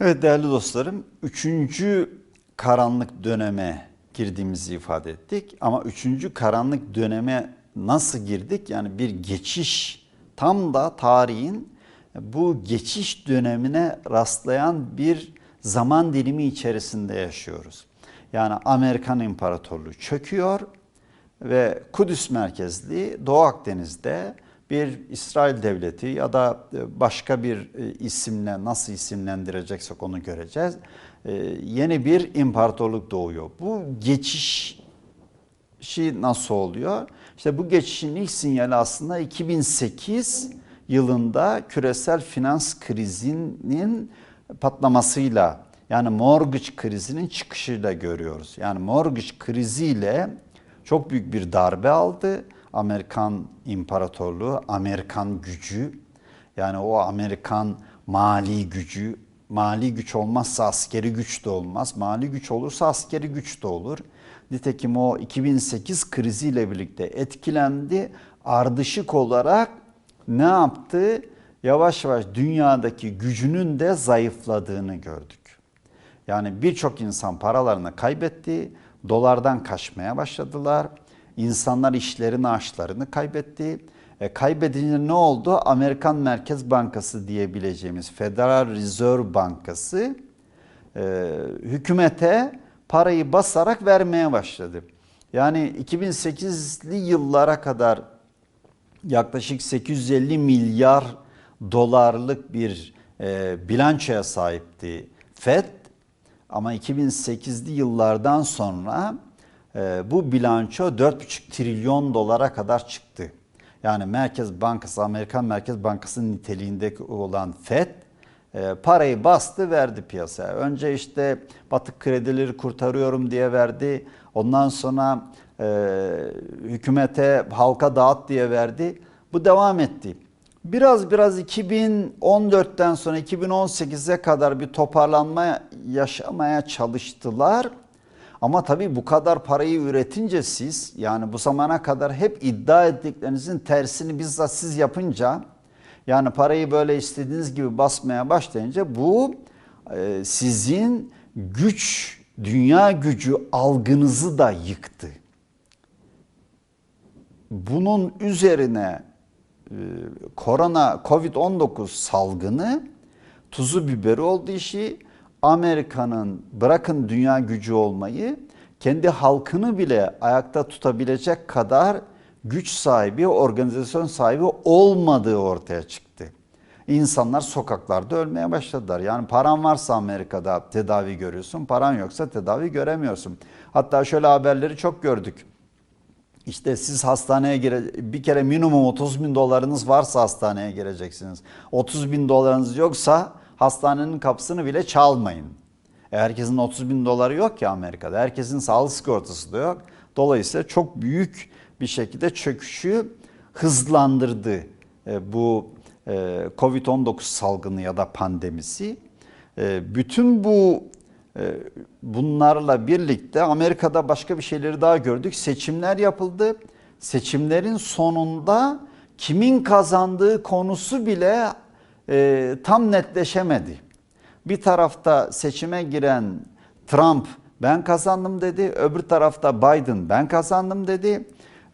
Evet değerli dostlarım, üçüncü karanlık döneme girdiğimizi ifade ettik. Ama üçüncü karanlık döneme nasıl girdik? Yani bir geçiş, tam da tarihin bu geçiş dönemine rastlayan bir zaman dilimi içerisinde yaşıyoruz. Yani Amerikan İmparatorluğu çöküyor ve Kudüs merkezli Doğu Akdeniz'de bir İsrail devleti ya da başka bir e, isimle nasıl isimlendireceksek onu göreceğiz. E, yeni bir imparatorluk doğuyor. Bu geçiş nasıl oluyor? İşte bu geçişin ilk sinyali aslında 2008 yılında küresel finans krizinin patlamasıyla yani mortgage krizinin çıkışıyla görüyoruz. Yani mortgage kriziyle çok büyük bir darbe aldı. Amerikan İmparatorluğu, Amerikan gücü yani o Amerikan mali gücü, mali güç olmazsa askeri güç de olmaz. Mali güç olursa askeri güç de olur. Nitekim o 2008 kriziyle birlikte etkilendi. Ardışık olarak ne yaptı? Yavaş yavaş dünyadaki gücünün de zayıfladığını gördük. Yani birçok insan paralarını kaybetti, dolardan kaçmaya başladılar. İnsanlar işlerin ağaçlarını kaybetti. E, kaybedince ne oldu? Amerikan Merkez Bankası diyebileceğimiz Federal Reserve Bankası e, hükümete parayı basarak vermeye başladı. Yani 2008'li yıllara kadar yaklaşık 850 milyar dolarlık bir e, bilançoya sahipti FED. Ama 2008'li yıllardan sonra bu bilanço 4,5 trilyon dolara kadar çıktı. Yani Merkez Bankası, Amerikan Merkez Bankası niteliğinde olan FED e, parayı bastı verdi piyasaya. Önce işte batık kredileri kurtarıyorum diye verdi. Ondan sonra e, hükümete halka dağıt diye verdi. Bu devam etti. Biraz biraz 2014'ten sonra 2018'e kadar bir toparlanma yaşamaya çalıştılar. Ama tabii bu kadar parayı üretince siz yani bu zamana kadar hep iddia ettiklerinizin tersini bizzat siz yapınca yani parayı böyle istediğiniz gibi basmaya başlayınca bu e, sizin güç, dünya gücü algınızı da yıktı. Bunun üzerine e, korona Covid-19 salgını tuzu biberi oldu işi. Amerika'nın bırakın dünya gücü olmayı kendi halkını bile ayakta tutabilecek kadar güç sahibi, organizasyon sahibi olmadığı ortaya çıktı. İnsanlar sokaklarda ölmeye başladılar. Yani paran varsa Amerika'da tedavi görüyorsun, paran yoksa tedavi göremiyorsun. Hatta şöyle haberleri çok gördük. İşte siz hastaneye gire bir kere minimum 30 bin dolarınız varsa hastaneye gireceksiniz. 30 bin dolarınız yoksa hastanenin kapısını bile çalmayın. E herkesin 30 bin doları yok ki Amerika'da. Herkesin sağlık sigortası da yok. Dolayısıyla çok büyük bir şekilde çöküşü hızlandırdı e, bu e, Covid-19 salgını ya da pandemisi. E, bütün bu e, bunlarla birlikte Amerika'da başka bir şeyleri daha gördük. Seçimler yapıldı. Seçimlerin sonunda kimin kazandığı konusu bile e, tam netleşemedi. Bir tarafta seçime giren Trump ben kazandım dedi. Öbür tarafta Biden ben kazandım dedi.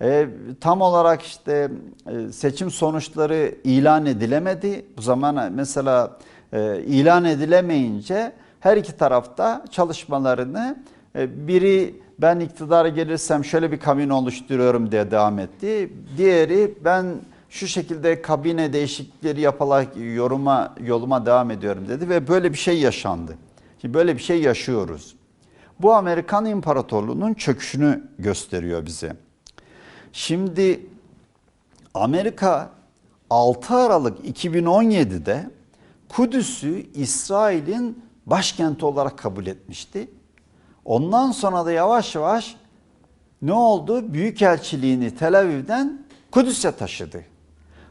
E, tam olarak işte e, seçim sonuçları ilan edilemedi. Bu zaman mesela e, ilan edilemeyince her iki tarafta çalışmalarını e, biri ben iktidara gelirsem şöyle bir kabine oluşturuyorum diye devam etti. Diğeri ben şu şekilde kabine değişiklikleri yaparak yoruma yoluma devam ediyorum dedi ve böyle bir şey yaşandı. Şimdi böyle bir şey yaşıyoruz. Bu Amerikan İmparatorluğu'nun çöküşünü gösteriyor bize. Şimdi Amerika 6 Aralık 2017'de Kudüs'ü İsrail'in başkenti olarak kabul etmişti. Ondan sonra da yavaş yavaş ne oldu? Büyükelçiliğini Tel Aviv'den Kudüs'e taşıdı.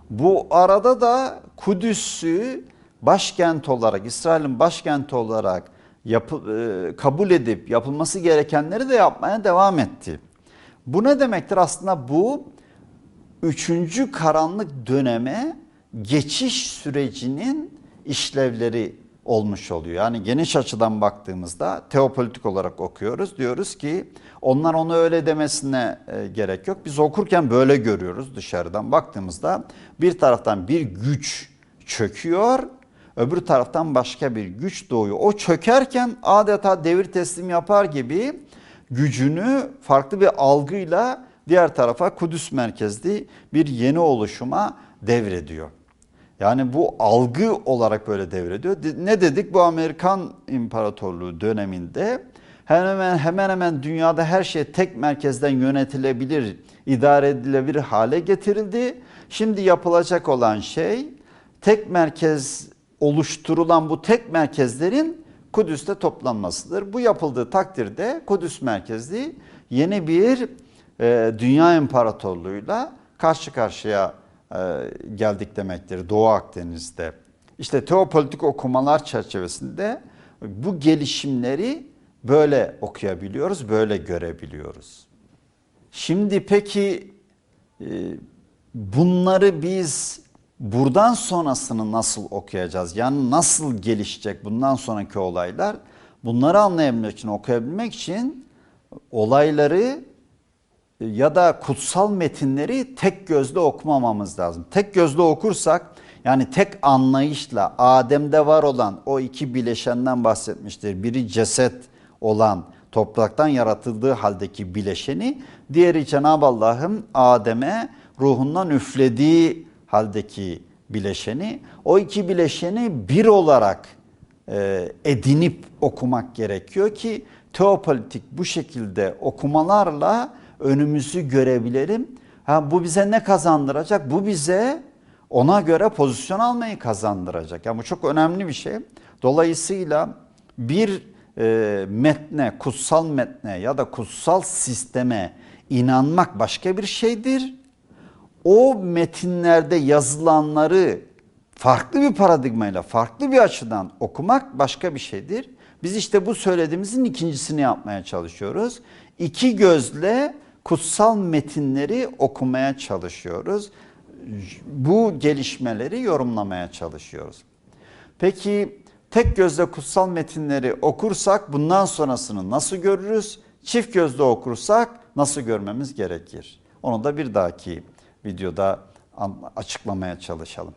Bu arada da Kudüs'ü başkent olarak, İsrail'in başkenti olarak yapı, e, kabul edip yapılması gerekenleri de yapmaya devam etti. Bu ne demektir? Aslında bu üçüncü karanlık döneme geçiş sürecinin işlevleri olmuş oluyor. Yani geniş açıdan baktığımızda teopolitik olarak okuyoruz. Diyoruz ki onlar onu öyle demesine e, gerek yok. Biz okurken böyle görüyoruz dışarıdan baktığımızda bir taraftan bir güç çöküyor, öbür taraftan başka bir güç doğuyor. O çökerken adeta devir teslim yapar gibi gücünü farklı bir algıyla diğer tarafa Kudüs merkezli bir yeni oluşuma devrediyor. Yani bu algı olarak böyle devrediyor. Ne dedik bu Amerikan İmparatorluğu döneminde hemen hemen hemen dünyada her şey tek merkezden yönetilebilir, idare edilebilir hale getirildi. Şimdi yapılacak olan şey tek merkez oluşturulan bu tek merkezlerin Kudüs'te toplanmasıdır. Bu yapıldığı takdirde Kudüs merkezli yeni bir e, dünya imparatorluğuyla karşı karşıya geldik demektir Doğu Akdeniz'de. İşte teopolitik okumalar çerçevesinde bu gelişimleri böyle okuyabiliyoruz, böyle görebiliyoruz. Şimdi peki e, bunları biz buradan sonrasını nasıl okuyacağız? Yani nasıl gelişecek bundan sonraki olaylar? Bunları anlayabilmek için, okuyabilmek için olayları ya da kutsal metinleri tek gözle okumamamız lazım. Tek gözle okursak yani tek anlayışla Adem'de var olan o iki bileşenden bahsetmiştir. Biri ceset olan topraktan yaratıldığı haldeki bileşeni, diğeri Cenab-ı Allah'ın Adem'e ruhundan üflediği haldeki bileşeni. O iki bileşeni bir olarak e, edinip okumak gerekiyor ki teopolitik bu şekilde okumalarla önümüzü görebilirim. Ha, bu bize ne kazandıracak? Bu bize ona göre pozisyon almayı kazandıracak. Yani bu çok önemli bir şey. Dolayısıyla bir e, metne, kutsal metne ya da kutsal sisteme inanmak başka bir şeydir. O metinlerde yazılanları farklı bir paradigmayla, farklı bir açıdan okumak başka bir şeydir. Biz işte bu söylediğimizin ikincisini yapmaya çalışıyoruz. İki gözle kutsal metinleri okumaya çalışıyoruz. Bu gelişmeleri yorumlamaya çalışıyoruz. Peki tek gözle kutsal metinleri okursak bundan sonrasını nasıl görürüz? Çift gözle okursak nasıl görmemiz gerekir? Onu da bir dahaki videoda açıklamaya çalışalım.